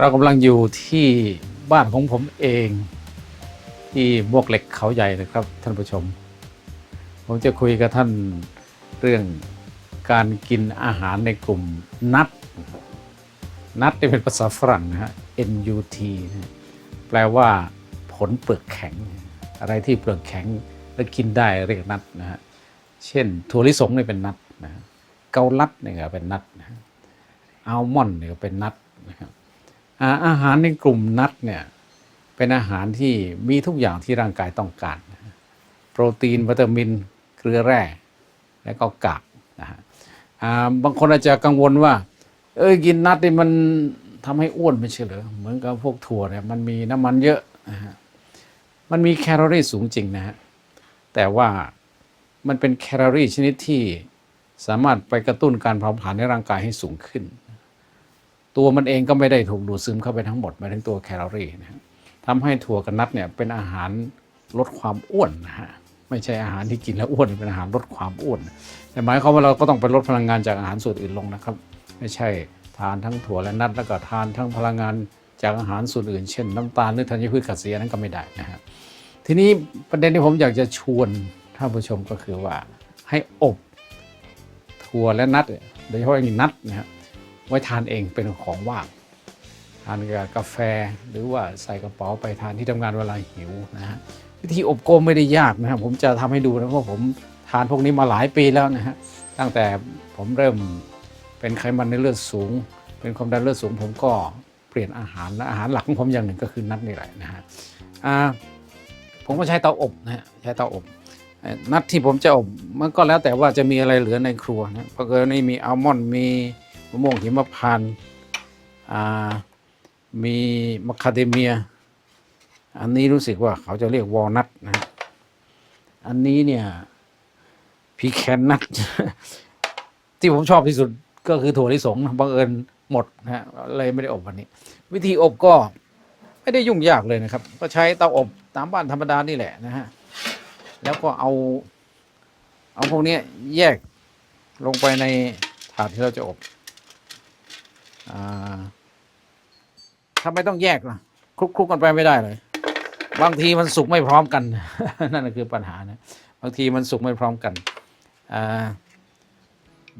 เรากำลังอยู่ที่บ้านของผมเอง ที่บวกเหล็กเขาใหญ่นะครับ ท่านผู้ชม ผมจะคุยกับท่านเรื่องการกินอาหารในกลุ่มนัทนัทนี่เป็นภาษาฝรั่งนะฮะ NUT แปลว่าผลเปลือกแข็ง อะไรที่เปลือกแข็งแล้วกินได้เรียกนัทนะฮะ เช่นถั่วลิสงนี่เป็นนัทนะเกาลัดนี่ก็เป็นนัทนะอัลมอนด์นี่ก็เป็นนัทนะครับ อาหารในกลุ่มนัทเนี่ยเป็นอาหารที่มีทุกอย่างที่ร่างกายต้องการ โปรตีนวิตามิน เกลือแร่ และก็กากนะฮะบางคนอาจจะกังวลว่า เอ้ยกินนัทนี่มันทำให้อ้วนไม่ใช่เหรอเหมือนกับพวกถั่วเนี่ยมันมีน้ำมันเยอะนะฮะมันมีแคลอรี่สูงจริงนะฮะแต่ว่ามันเป็นแคลอรี่ชนิดที่สามารถไปกระตุ้นการเผาผลาญในร่างกายให้สูงขึ้น ตัวมันเองก็ไม่ได้ถูกดูดซึมเข้าไปทั้งหมดหมายถึงตัวแคลอรี่นะฮะทำให้ถั่วกับนัทเนี่ยเป็นอาหารลดความอ้วนนะฮะไม่ใช่อาหารที่กินแล้วอ้วนเป็นอาหารลดความอ้วน แต่หมายความว่าเราก็ต้องไปลดพลังงานจากอาหารส่วนอื่นลงนะครับ ไม่ใช่ทานทั้งถั่วและนัทแล้วก็ทานทั้งพลังงานจากอาหารส่วนอื่น เช่น น้ำตาลหรือธัญพืชขัดสีอันนั้นก็ไม่ได้นะฮะทีนี้ประเด็นที่ผมอยากจะชวนท่านผู้ชมก็คือว่าให้อบถั่วและนัทโดยเฉพาะอย่างนี้นัทนะฮะ ไว้ทานเองเป็นของว่างทานกับกาแฟหรือว่าใส่กระเป๋าไปทานที่ทำงานเวลาหิวนะฮะวิธีอบโก็ไม่ได้ยากนะครับผมจะทำให้ดูนะเพราะผมทานพวกนี้มาหลายปีแล้วนะฮะตั้งแต่ผมเริ่มเป็นไขมันในเลือดสูง เป็นความดันเลือดสูง ผมก็เปลี่ยนอาหารและอาหารหลักของผมอย่างหนึ่งก็คือนัทนี่แหละนะฮะอ่าผมก็ใช้เตาอบนะฮะใช้เตาอบนัทที่ผมจะอบมันก็แล้วแต่ว่าจะมีอะไรเหลือในครัวนะเพราะเกิดนี่มีอัลมอนด์มีะม่วงหิมพานต์มีมะคาเดเมีย อันนี้รู้สึกว่าเขาจะเรียกวอลนัทนะ อันนี้เนี่ยพีแคนนัทที่ผมชอบที่สุดก็คือถั่วลิสงนะบังเอิญหมดนะฮะเลยไม่ได้อบวันนี้ วิธีอบก็ไม่ได้ยุ่งยากเลยนะครับ ก็ใช้เตาอบตามบ้านธรรมดานี่แหละนะฮะ แล้วก็เอา เอาพวกนี้แยกลงไปในถาดที่เราจะอบ ทำไมต้องแยกล่ะคลุกคลุกกันไปไม่ได้เลย บางทีมันสุกไม่พร้อมกัน นั่นนะคือปัญหานะบางทีมันสุกไม่พร้อมกันอ่า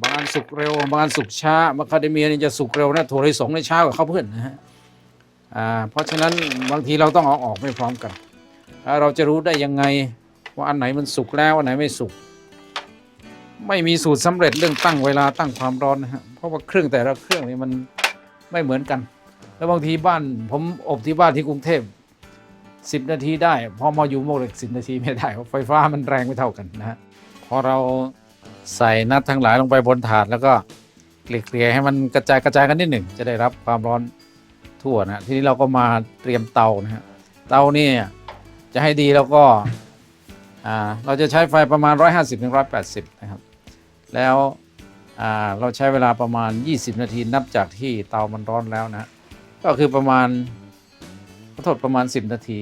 บางอันสุกเร็ว บางอันสุกช้ามาคาเดเมียนี่จะสุกเร็วนะถั่วลิสงในช้ากว่าข้าวเพื่อนนะฮะอ่าเพราะฉะนั้นบางทีเราต้องเอาออกไม่พร้อมกัน เราจะรู้ได้ยังไงว่าอันไหนมันสุกแล้วอันไหนไม่สุก ไม่มีสูตรสำเร็จเรื่องตั้งเวลาตั้งความร้อนนะฮะเพราะว่าเครื่องแต่ละเครื่องนี่มันไม่เหมือนกัน แล้วบางทีบ้านผมอบที่บ้านที่กรุงเทพสิบนาทีได้ พอมาอยู่โมกเหล็กสิบนาทีไม่ได้เพราะไฟฟ้ามันแรงไม่เท่ากันนะฮะพอเราใส่นัดทั้งหลายลงไปบนถาดแล้วก็เกลี่ยให้มันกระจายกระจายกันนิดหนึ่ง จะได้รับความร้อนทั่วนะทีนี้เราก็มาเตรียมเตานะฮะเตานี่จะให้ดีแล้วก็อ่าเราจะใช้ไฟประมาณ 150-180ถึง180นะครับ แล้วเราใช้เวลาประมาณ 20 นาทีนับจากที่เตามันร้อนแล้วนะ ก็คือประมาณขอโทษประมาณ 10 นาที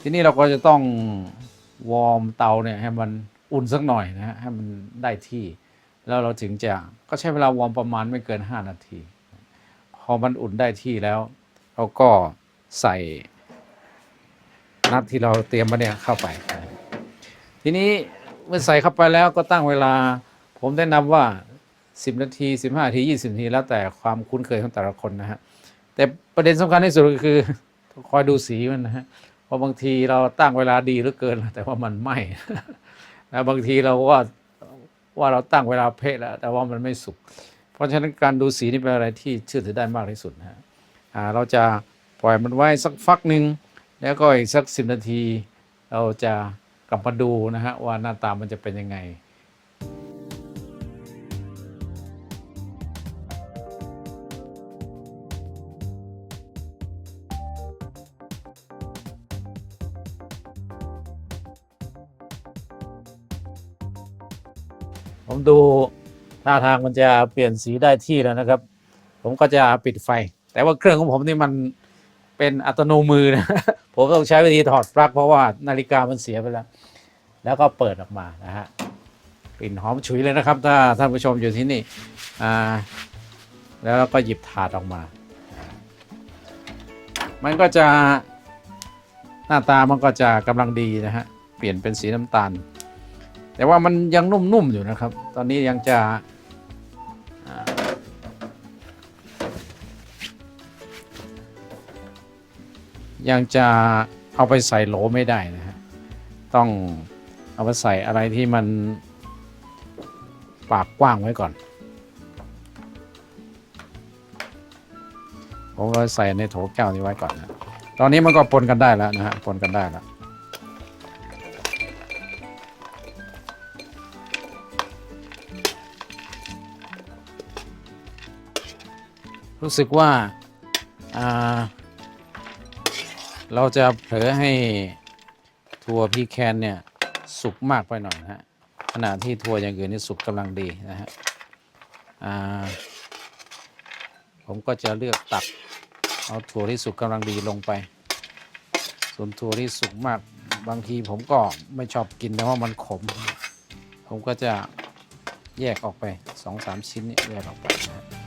ทีนี้เราก็จะต้องวอร์มเตาเนี่ยให้มันอุ่นสักหน่อยนะฮะให้มันได้ที่ แล้วเราถึงจะก็ใช้เวลาวอร์มประมาณไม่เกิน 5 นาที พอมันอุ่นได้ที่แล้ว เราก็ใส่นัดที่เราเตรียมมาเนี่ยเข้าไป ทีนี้ เมื่อใส่เข้าไปแล้วก็ตั้งเวลา ผมแนะนำว่า 10 นาที 15 นาที 20 นาที แล้วแต่ความคุ้นเคยของแต่ละคนนะฮะ แต่ประเด็นสำคัญที่สุดก็คือคอยดูสีมันนะฮะเพราะบางทีเราตั้งเวลาดีเหลือเกิน แต่ว่ามันไหม้แล้วบางทีเราว่าว่าเราตั้งเวลาเป๊ะแล้ว แต่ว่ามันไม่สุก เพราะฉะนั้นการดูสีนี่เป็นอะไรที่เชื่อถือได้มากที่สุดนะฮะเราจะปล่อยมันไว้สักฟักหนึ่งแล้วก็อีกสักสิบนาที เราจะ กลับมาดูนะฮะว่าหน้าตามันจะเป็นยังไงผมดูท่าทางมันจะเปลี่ยนสีได้ที่แล้วนะครับ ผมก็จะปิดไฟ แต่ว่าเครื่องของผมนี่มัน เป็นอัตโนมือนะผมต้องใช้วิธีถอดปลั๊กเพราะว่านาฬิกามันเสียไปแล้ว แล้วก็เปิดออกมานะฮะกลิ่นหอมฉุยเลยนะครับ ถ้าท่านผู้ชมอยู่ที่นี่อ่าแล้วเราก็หยิบถาดออกมา มันก็จะหน้าตามันก็จะกำลังดีนะฮะเปลี่ยนเป็นสีน้ำตาล แต่ว่ามันยังนุ่มๆอยู่นะครับ ตอนนี้ยังจะ ยังจะเอาไปใส่โหลไม่ได้นะฮะต้องเอาไปใส่อะไรที่มันปากกว้างไว้ก่อนผมก็ใส่ในโถแก้วนี้ไว้ก่อนนะตอนนี้มันก็ปนกันได้แล้วนะฮะปนกันได้แล้วรู้สึกว่าอ่า เราจะเผลอให้ถั่วพีแคนเนี่ยสุกมากไปหน่อยฮะขณะที่ถั่วอย่างอื่นนี่สุกกำลังดีนะฮะอ่าผมก็จะเลือกตักเอาถั่วที่สุกกำลังดีลงไป ส่วนถั่วที่สุกมากบางทีผมก็ไม่ชอบกินเพราะว่ามันขม ผมก็จะแยกออกไปสองสามชิ้นนี่แยกออกไปนะ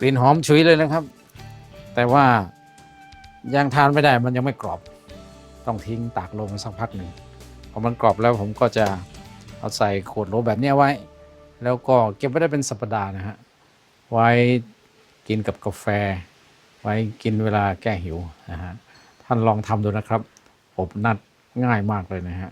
กลิ่นหอมฉุยเลยนะครับ แต่ว่ายังทานไม่ได้มันยังไม่กรอบ ต้องทิ้งตากลมสักพักหนึ่งพอมันกรอบแล้วผมก็จะเอาใส่ขวดโหลแบบนี้ไว้ แล้วก็เก็บไว้ได้เป็นสัปดาห์นะฮะไว้กินกับกาแฟ ไว้กินเวลาแก้หิวนะฮะท่านลองทำดูนะครับ อบนัดง่ายมากเลยนะฮะ